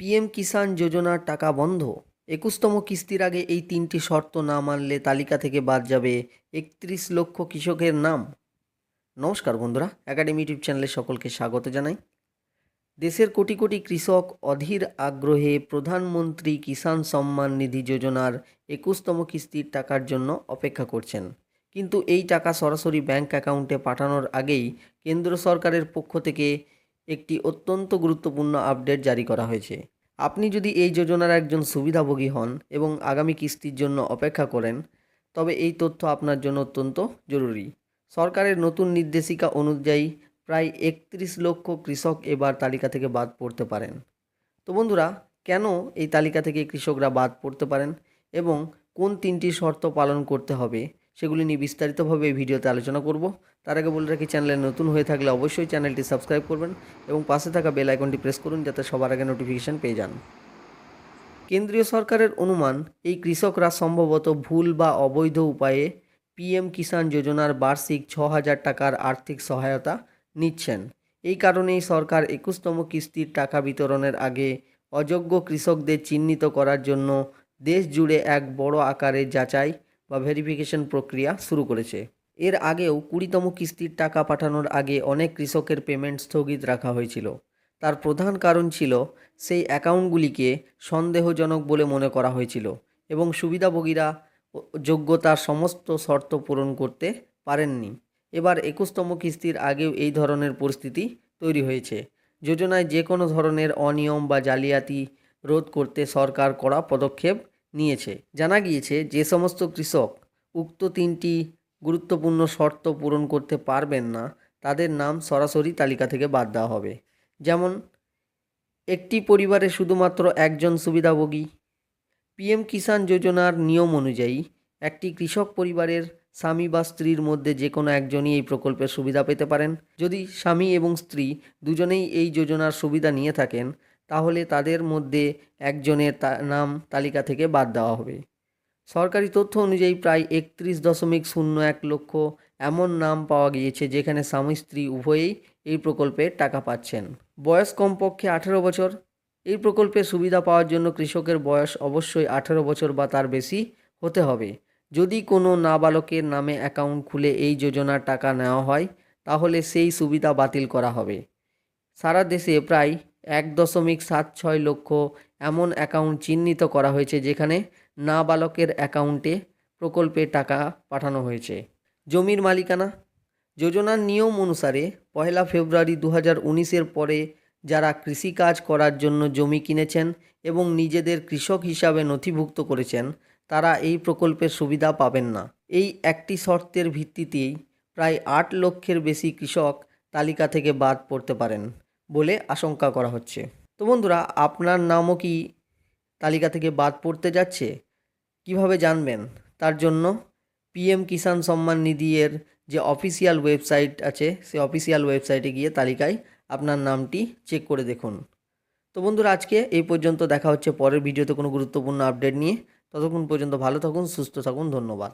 PM কিষাণ যোজনার টাকা বন্ধ। একুশতম কিস্তির আগে এই তিনটি শর্ত না মানলে তালিকা থেকে বাদ যাবে একত্রিশ লক্ষ কৃষকের নাম। নমস্কার বন্ধুরা একাডেমি ইউটিউব চ্যানেলে সকলকে স্বাগত জানাই। দেশের কোটি কোটি কৃষক অধীর আগ্রহে প্রধানমন্ত্রী কিষাণ সম্মান নিধি যোজনার একুশতম কিস্তির টাকার জন্য অপেক্ষা করছেন। কিন্তু এই টাকা সরাসরি ব্যাংক অ্যাকাউন্টে পাঠানোর আগেই কেন্দ্র সরকারের পক্ষ থেকে একটি অত্যন্ত গুরুত্বপূর্ণ আপডেট জারি করা হয়েছে। আপনি যদি এই যোজনার একজন সুবিধাভোগী হন এবং আগামী কিস্তির জন্য অপেক্ষা করেন, তবে এই তথ্য আপনার জন্য অত্যন্ত জরুরি। সরকারের নতুন নির্দেশিকা অনুযায়ী প্রায় একত্রিশ লক্ষ কৃষক এবার তালিকা থেকে বাদ পড়তে পারেন। তো বন্ধুরা, কেন এই তালিকা থেকে কৃষকরা বাদ পড়তে পারেন এবং কোন তিনটি শর্ত পালন করতে হবে সেগুলি নিয়ে বিস্তারিতভাবে এই ভিডিওতে আলোচনা করব। তার আগে বলে রাখি, চ্যানেলে নতুন হয়ে থাকলে অবশ্যই চ্যানেলটি সাবস্ক্রাইব করবেন এবং পাশে থাকা বেল আইকনটি প্রেস করুন যাতে সবার আগে নোটিফিকেশান পেয়ে যান। কেন্দ্রীয় সরকারের অনুমান, এই কৃষকরা সম্ভবত ভুল বা অবৈধ উপায়ে পিএম কিষাণ যোজনার বার্ষিক ছ হাজার টাকার আর্থিক সহায়তা নিচ্ছেন। এই কারণেই সরকার একুশতম কিস্তির টাকা বিতরণের আগে অযোগ্য কৃষকদের চিহ্নিত করার জন্য দেশ জুড়ে এক বড় আকারের যাচাই বা ভেরিফিকেশন প্রক্রিয়া শুরু করেছে। এর আগেও কুড়িতম কিস্তির টাকা পাঠানোর আগে অনেক কৃষকের পেমেন্ট স্থগিত রাখা হয়েছিল। তার প্রধান কারণ ছিল সেই অ্যাকাউন্টগুলিকে সন্দেহজনক বলে মনে করা হয়েছিল এবং সুবিধাভোগীরা যোগ্যতার সমস্ত শর্ত পূরণ করতে পারেননি। এবার একুশতম কিস্তির আগেও এই ধরনের পরিস্থিতি তৈরি হয়েছে। যোজনায় যে কোনো ধরনের অনিয়ম বা জালিয়াতি রোধ করতে সরকার কড়া পদক্ষেপ নিয়েছে। জানা গিয়েছে, যে সমস্ত কৃষক উক্ত তিনটি গুরুত্বপূর্ণ শর্ত পূরণ করতে পারবেন না, তাদের নাম সরাসরি তালিকা থেকে বাদ দেওয়া হবে। যেমন, একটি পরিবারে শুধুমাত্র একজন সুবিধাভোগী। পিএম কিষাণ যোজনার নিয়ম অনুযায়ী, একটি কৃষক পরিবারের স্বামী বা স্ত্রীর মধ্যে যে কোনো একজনই এই প্রকল্পের সুবিধা পেতে পারেন। যদি স্বামী এবং স্ত্রী দুজনেই এই যোজনার সুবিধা নিয়ে থাকেন তাহলে তাদের মধ্যে একজনের নাম তালিকা থেকে বাদ দেওয়া হবে। সরকারি তথ্য অনুযায়ী প্রায় একত্রিশ দশমিক শূন্য এক লক্ষ এমন নাম পাওয়া গিয়েছে যেখানে স্বামী স্ত্রী উভয়েই এই প্রকল্পে টাকা পাচ্ছেন। বয়স কমপক্ষে আঠেরো বছর। এই প্রকল্পের সুবিধা পাওয়ার জন্য কৃষকের বয়স অবশ্যই আঠেরো বছর বা তার বেশি হতে হবে। যদি কোনো নাবালকের নামে অ্যাকাউন্ট খুলে এই যোজনার টাকা নেওয়া হয়, তাহলে সেই সুবিধা বাতিল করা হবে। সারা দেশে প্রায় এক দশমিক সাত ছয় লক্ষ এমন অ্যাকাউন্ট চিহ্নিত করা হয়েছে যেখানে নাবালকের অ্যাকাউন্টে প্রকল্পে টাকা পাঠানো হয়েছে। জমির মালিকানা? যোজনার নিয়ম অনুসারে পয়লা ফেব্রুয়ারি দু হাজার উনিশের পরে যারা কৃষিকাজ করার জন্য জমি কিনেছেন এবং নিজেদের কৃষক হিসাবে নথিভুক্ত করেছেন, তারা এই প্রকল্পের সুবিধা পাবেন না। এই একটি শর্তের ভিত্তিতেই প্রায় আট লক্ষের বেশি কৃষক তালিকা থেকে বাদ পড়তে পারেন। বলে আশঙ্কা করা হচ্ছে। তো বন্ধুরা, আপনার নামও কি তালিকা থেকে বাদ পড়তে যাচ্ছে? কীভাবে জানবেন? তার জন্য পিএম কিষাণ সম্মান নিধি এর যে অফিসিয়াল ওয়েবসাইট আছে, সেই অফিসিয়াল ওয়েবসাইটে গিয়ে তালিকায় আপনার নামটি চেক করে দেখুন। তো বন্ধুরা, আজকে এই পর্যন্ত দেখা হচ্ছে। পরের ভিডিওতে কোনো গুরুত্বপূর্ণ আপডেট নিয়ে ততক্ষণ পর্যন্ত ভালো থাকুন, সুস্থ থাকুন, ধন্যবাদ।